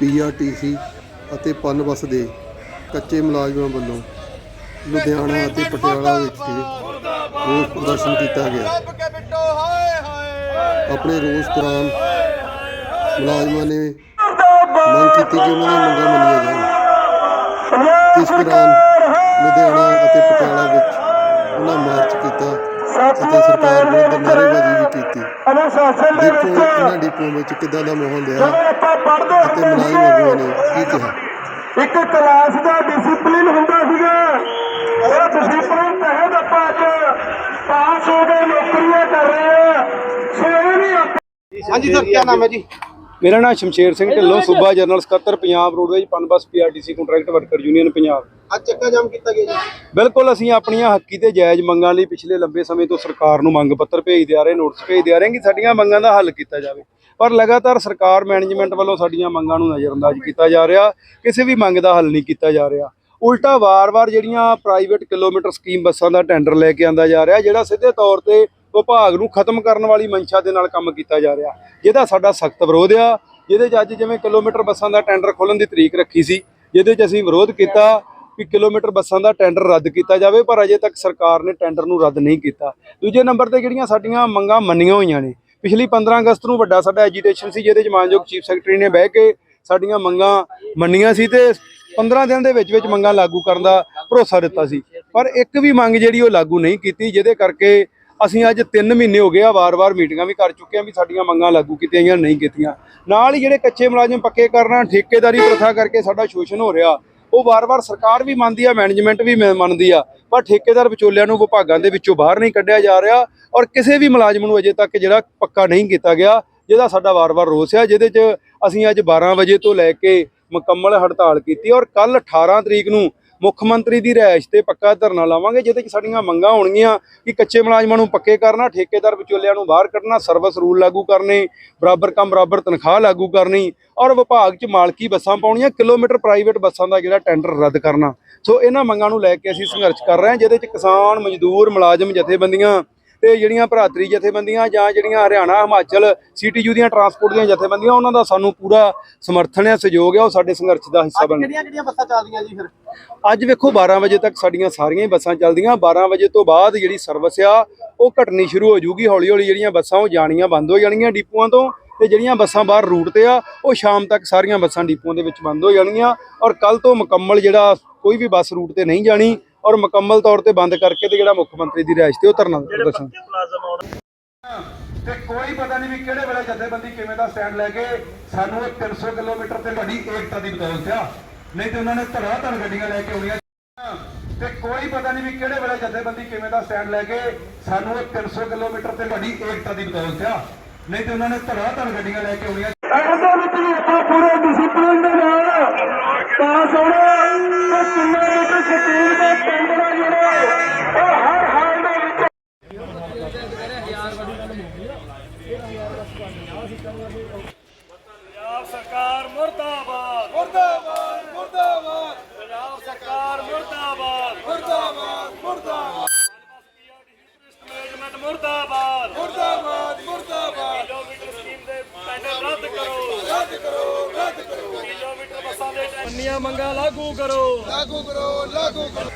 PRTC ਅਤੇ ਪਨ ਬੱਸ ਦੇ ਕੱਚੇ ਮੁਲਾਜ਼ਮਾਂ ਵੱਲੋਂ ਲੁਧਿਆਣਾ ਅਤੇ ਪਟਿਆਲਾ ਵਿੱਚ ਰੋਸ ਪ੍ਰਦਰਸ਼ਨ ਕੀਤਾ ਗਿਆ। ਆਪਣੇ ਰੋਸ ਦੌਰਾਨ ਮੁਲਾਜ਼ਮਾਂ ਨੇ ਮੰਗ ਕੀਤੀ ਕਿ ਉਹਨਾਂ ਦੀਆਂ ਮੰਗਾਂ ਮੰਨੀਆਂ ਜਾਣ। ਇਸ ਦੌਰਾਨ ਲੁਧਿਆਣਾ ਅਤੇ ਪਟਿਆਲਾ ਵਿੱਚ ਦੇ ਦੇਖੋ ਵਿੱਚ ਇਹਨਾਂ ਡਿਪੂਆਂ ਵਿੱਚ ਕਿੱਦਾਂ ਦਾ ਮਾਹੌਲ ਰਿਹਾ? ਜਦੋਂ ਆਪਾਂ ਪੜ੍ਹਦੇ ਹੁੰਦੇ ਮੁਲਾਜ਼ਮ ਆਗੂਆਂ ਨੇ ਸੀਗੇ ਕੀ ਕਿਹਾ? ਇੱਕ ਕਲਾਸ ਦਾ ਡਿਸਪਲਿਨ ਹੁੰਦਾ ਸੀਗਾ। ਉਹ ਡਿਸਪਲਿਨ ਤਹਿਤ ਆਪਾਂ ਅੱਜ ਪਾਸ ਹੋ ਕੇ ਨੌਕਰੀਆਂ ਕਰ ਰਹੇ ਆ। ਸੋ ਇਹ ਨਹੀਂ ਆਪਾਂ ਹਾਂਜੀ ਸਰ ਕੀ ਨਾਮ ਹੈ ਜੀ? ਮੇਰਾ ਨਾਮ ਸ਼ਮਸ਼ੇਰ ਸਿੰਘ ਢਿੱਲੋਂ ਸੂਬਾ ਜਨਰਲ ਸਕੱਤਰ Punjab roadways Punbus PRTC contract worker union Punjab. ਅੱਜ ਚੱਕਾ ਜਾਮ ਕੀਤਾ ਗਿਆ ਜੀ। ਬਿਲਕੁਲ, ਅਸੀਂ ਆਪਣੀਆਂ ਹੱਕੀ ਤੇ ਜਾਇਜ਼ ਮੰਗਾਂ ਲਈ ਪਿਛਲੇ ਲੰਬੇ ਸਮੇਂ ਤੋਂ ਸਰਕਾਰ ਨੂੰ ਮੰਗ ਪੱਤਰ ਭੇਜਦੇ ਆ ਰਹੇ, ਨੋਟਿਸ ਭੇਜਦੇ ਆ ਰਹੇ ਕਿ ਸਾਡੀਆਂ ਮੰਗਾਂ ਦਾ ਹੱਲ ਕੀਤਾ ਜਾਵੇ। ਪਰ ਲਗਾਤਾਰ ਸਰਕਾਰ ਮੈਨੇਜਮੈਂਟ ਵੱਲੋਂ ਸਾਡੀਆਂ ਮੰਗਾਂ ਨੂੰ ਨਜ਼ਰਅੰਦਾਜ਼ ਕੀਤਾ ਜਾ ਰਿਹਾ, ਕਿਸੇ ਵੀ ਮੰਗ ਦਾ ਹੱਲ ਨਹੀਂ ਕੀਤਾ ਜਾ ਰਿਹਾ। ਉਲਟਾ ਵਾਰ-ਵਾਰ ਜਿਹੜੀਆਂ ਪ੍ਰਾਈਵੇਟ ਕਿਲੋਮੀਟਰ ਸਕੀਮ ਬੱਸਾਂ ਦਾ ਟੈਂਡਰ ਲੈ ਕੇ ਆਂਦਾ ਜਾ ਰਿਹਾ, ਜਿਹੜਾ ਸਿੱਧੇ ਤੌਰ ਤੇ ਵਿਭਾਗ ਨੂੰ ਖਤਮ ਕਰਨ ਵਾਲੀ ਮਨਸ਼ਾ ਦੇ ਨਾਲ ਕੰਮ ਕੀਤਾ ਜਾ ਰਿਹਾ। ਜਿਹਦਾ ਸਾਡਾ ਸਖਤ ਵਿਰੋਧ ਆ, ਜਿਹਦੇ 'ਚ ਅੱਜ ਜਿਵੇਂ ਕਿਲੋਮੀਟਰ ਬੱਸਾਂ ਦਾ ਟੈਂਡਰ ਖੋਲਣ ਦੀ ਤਰੀਕ ਰੱਖੀ ਸੀ, ਜਿਹਦੇ 'ਚ ਅਸੀਂ ਵਿਰੋਧ ਕੀਤਾ ਵੀ ਕਿਲੋਮੀਟਰ ਬੱਸਾਂ ਦਾ ਟੈਂਡਰ ਰੱਦ ਕੀਤਾ ਜਾਵੇ, ਪਰ ਅਜੇ ਤੱਕ ਸਰਕਾਰ ਨੇ ਟੈਂਡਰ ਨੂੰ ਰੱਦ ਨਹੀਂ ਕੀਤਾ। ਦੂਜੇ ਨੰਬਰ ਤੇ ਜਿਹੜੀਆਂ ਸਾਡੀਆਂ ਮੰਗਾਂ ਮੰਨੀਆਂ ਹੋਈਆਂ ਨੇ, ਪਿਛਲੀ 15 ਅਗਸਤ ਨੂੰ ਵੱਡਾ ਸਾਡਾ ਐਜੀਟੇਸ਼ਨ ਸੀ, ਜਿਹਦੇ 'ਚ ਮਾਨਯੋਗ ਚੀਫ ਸੈਕਟਰੀ ਨੇ ਬਹਿ ਕੇ ਸਾਡੀਆਂ ਮੰਗਾਂ ਮੰਨੀਆਂ ਸੀ ਤੇ 15 ਦਿਨ ਦੇ ਵਿੱਚ ਵਿੱਚ ਮੰਗਾਂ ਲਾਗੂ ਕਰਨ ਦਾ ਭਰੋਸਾ ਦਿੱਤਾ ਸੀ। ਪਰ ਇੱਕ ਵੀ ਮੰਗ ਜਿਹੜੀ ਉਹ ਲਾਗੂ ਨਹੀਂ ਕੀਤੀ, ਜਿਹਦੇ ਕਰਕੇ ਅਸੀਂ ਅੱਜ 3 ਮਹੀਨੇ ਹੋ ਗਏ ਆ, ਵਾਰ-ਵਾਰ ਮੀਟਿੰਗਾਂ ਵੀ ਕਰ ਚੁੱਕੇ ਆ ਵੀ ਸਾਡੀਆਂ ਮੰਗਾਂ ਲਾਗੂ ਕੀਤੀਆਂ ਜਾਂ ਨਹੀਂ ਕੀਤੀਆਂ। ਨਾਲ ਹੀ ਜਿਹੜੇ ਕੱਚੇ ਮੁਲਾਜ਼ਮ ਪੱਕੇ ਕਰਨਾ, ਠੇਕੇਦਾਰੀ ਪ੍ਰਥਾ ਕਰਕੇ ਸਾਡਾ ਸ਼ੋਸ਼ਣ ਹੋ ਰਿਹਾ ਉਹ ਵਾਰ-ਵਾਰ ਸਰਕਾਰ ਵੀ ਮੰਨਦੀ ਆ ਮੈਨੇਜਮੈਂਟ ਵੀ ਮ- ਮੰਨਦੀ ਆ, ਪਰ ਠੇਕੇਦਾਰ ਵਿਚੋਲਿਆਂ ਨੂੰ ਵਿਭਾਗਾਂ ਦੇ ਵਿੱਚੋਂ ਬਾਹਰ ਨਹੀਂ ਕੱਢਿਆ ਜਾ ਰਿਹਾ ਔਰ ਕਿਸੇ ਵੀ ਮੁਲਾਜ਼ਮ ਨੂੰ ਅਜੇ ਤੱਕ ਜਿਹੜਾ ਪੱਕਾ ਨਹੀਂ ਕੀਤਾ ਗਿਆ, ਜਿਹਦਾ ਸਾਡਾ ਵਾਰ-ਵਾਰ ਰੋਸ ਆ, ਜਿਹਦੇ 'ਚ ਅਸੀਂ ਅੱਜ 12 ਵਜੇ ਤੋਂ ਲੈ ਕੇ ਮੁਕੰਮਲ ਹੜਤਾਲ ਕੀਤੀ ਔਰ ਕੱਲ 18 ਤਰੀਕ ਨੂੰ ਮੁੱਖ ਮੰਤਰੀ ਦੀ ਰਿਹਾਇਸ਼ ਤੇ ਪੱਕਾ ਧਰਨਾ ਲਾਵਾਂਗੇ, ਜਿਹਦੇ 'ਚ ਸਾਡੀਆਂ ਮੰਗਾਂ ਹੋਣਗੀਆਂ ਕਿ ਕੱਚੇ ਮੁਲਾਜ਼ਮਾਂ ਨੂੰ ਪੱਕੇ ਕਰਨਾ, ਠੇਕੇਦਾਰ ਵਿਚੋਲਿਆਂ ਨੂੰ ਬਾਹਰ ਕੱਢਣਾ, ਸਰਵਿਸ ਰੂਲ ਲਾਗੂ ਕਰਨੇ, ਬਰਾਬਰ ਕੰਮ, ਬਰਾਬਰ ਤਨਖਾਹ ਲਾਗੂ ਕਰਨੀ, ਔਰ ਵਿਭਾਗ 'ਚ ਮਾਲਕੀ ਬੱਸਾਂ ਪਾਉਣੀਆਂ, ਕਿਲੋਮੀਟਰ ਪ੍ਰਾਈਵੇਟ ਬੱਸਾਂ ਦਾ ਜਿਹੜਾ ਟੈਂਡਰ ਰੱਦ ਕਰਨਾ। ਸੋ ਇਹਨਾਂ ਮੰਗਾਂ ਨੂੰ ਲੈ ਕੇ ਅਸੀਂ ਸੰਘਰਸ਼ ਕਰ ਰਹੇ ਹਾਂ, ਜਿਹਦੇ 'ਚ ਕਿਸਾਨ, ਮਜ਼ਦੂਰ, ਮੁਲਾਜ਼ਮ, ਜਥੇਬੰਦੀਆਂ ਤੇ ਜਿਹੜੀਆਂ ਭਰਾਤਰੀ ਜਥੇਬੰਦੀਆਂ ਜਾਂ ਜਿਹੜੀਆਂ ਹਰਿਆਣਾ ਹਿਮਾਚਲ ਸੀਟੀਯੂ ਦੀਆਂ ਟਰਾਂਸਪੋਰਟ ਦੀਆਂ ਜਥੇਬੰਦੀਆਂ ਉਹਨਾਂ ਦਾ ਸਾਨੂੰ ਪੂਰਾ ਸਮਰਥਨ ਹੈ ਸਹਿਯੋਗ ਹੈ ਉਹ ਸਾਡੇ ਸੰਘਰਸ਼ ਦਾ ਹਿੱਸਾ ਬਣ ਕਿਹੜੀਆਂ ਕਿਹੜੀਆਂ ਬੱਸਾਂ ਚੱਲਦੀਆਂ ਜੀ ਫਿਰ? ਅੱਜ ਵੇਖੋ 12 ਵਜੇ ਤੱਕ ਸਾਡੀਆਂ ਸਾਰੀਆਂ ਹੀ ਬੱਸਾਂ ਚੱਲਦੀਆਂ। 12 ਵਜੇ ਤੋਂ ਬਾਅਦ ਜਿਹੜੀ ਸਰਵਿਸ ਆ ਉਹ ਘਟਣੀ ਸ਼ੁਰੂ ਹੋ ਜਾਊਗੀ। ਹੌਲੀ ਹੌਲੀ ਜਿਹੜੀਆਂ ਬੱਸਾਂ ਉਹ ਜਾਣੀਆਂ ਬੰਦ ਹੋ ਜਾਣਗੀਆਂ ਡਿਪੂਆਂ ਤੋਂ ਤੇ ਜਿਹੜੀਆਂ ਬੱਸਾਂ ਬਾਹਰ ਰੂਟ ਤੇ ਆ ਉਹ ਸ਼ਾਮ ਤੱਕ ਸਾਰੀਆਂ ਬੱਸਾਂ ਡਿਪੂਆਂ ਦੇ ਵਿੱਚ ਬੰਦ ਹੋ ਜਾਣਗੀਆਂ। ਔਰ ਕੱਲ ਤੋਂ ਮੁਕੰਮਲ ਜਿਹੜਾ ਕੋਈ ਵੀ ਬੱਸ ਰੂਟ ਤੇ ਨਹੀਂ ਜਾਣੀ ਔਰ ਮੁਕੰਮਲ ਤੌਰ ਤੇ ਬੰਦ ਕਰਕੇ ਤੇ ਜਿਹੜਾ ਮੁੱਖ ਮੰਤਰੀ ਦੀ ਰਿਹਾਇਸ਼ ਤੇ ਉਹ ਧਰਨਾ ਪ੍ਰਦਰਸ਼ਨ ਤੇ ਕੋਈ ਪਤਾ ਨਹੀਂ ਵੀ ਕਿਹੜੇ ਵੇਲੇ ਜਥੇਬੰਦੀ ਕਿਵੇਂ ਦਾ ਸਟੈਂਡ ਲੈ ਕੇ ਸਾਨੂੰ ਇਹ 300 ਕਿਲੋਮੀਟਰ ਤੇ ਵੱਡੀ ਏਕਤਾ ਦੀ ਬਦੌਲਤ ਆ। ਨਹੀਂ ਤੇ ਉਹਨਾਂ ਨੇ ਧੜਾ ਧੜ ਗੱਡੀਆਂ ਲੈ ਕੇ ਆਉਣੀਆਂ। ਤੇ ਕੋਈ ਪਤਾ ਨਹੀਂ ਵੀ ਕਿਹੜੇ ਵੇਲੇ ਜਥੇਬੰਦੀ ਕਿਵੇਂ ਦਾ ਸਟੈਂਡ ਲੈ ਕੇ ਸਾਨੂੰ ਇਹ 300 ਕਿਲੋਮੀਟਰ ਤੇ ਵੱਡੀ ਏਕਤਾ ਦੀ ਬਦੌਲਤ ਆ। ਨਹੀਂ ਤੇ ਉਹਨਾਂ ਨੇ ਧੜਾ ਧੜ ਗੱਡੀਆਂ ਲੈ ਕੇ ਆਉਣੀਆਂ। ਇਹਦੇ ਵਿੱਚ ਵੀ ਆਪਾਂ ਪੂਰੇ ਡਿਸਪਲਿਨ ਦੇ ਨਾਲ ਪਾਸ ਹੋਣਾ ਤੇ ਕਿਲੋਮੀਟਰ ਸਕੀਮ ਦੇ ਟੈਂਡਰ ਆ ਜਿਹੜੇ ਉਹ ਹਰ ਹਾਲ ਦੇ ਵਿੱਚ ਪੰਜਾਬ ਸਰਕਾਰ ਮੁਰਦਾਬਾਦ ਮੁਰਦਾਬਾਦ ਮੁਰਦਾਬਾਦ ਮੈਨੇਜਮੈਂਟ ਮੁਰਦਾਬਾਦ ਮੁਰਦਾਬਾਦ ਮੁਰਦਾਬਾਦ ਕਿਲੋਮੀਟਰ ਸਕੀਮ ਦੇ ਟੈਂਡਰ ਰੱਦ ਕਰੋ ਰੱਦ ਕਰੋ ਰੱਦ ਕਰੋ। ਲਾਗੂ ਕਰੋ ਦੇ ਟੈਂਡਰ ਲਾਗੂ ਕਰੋ।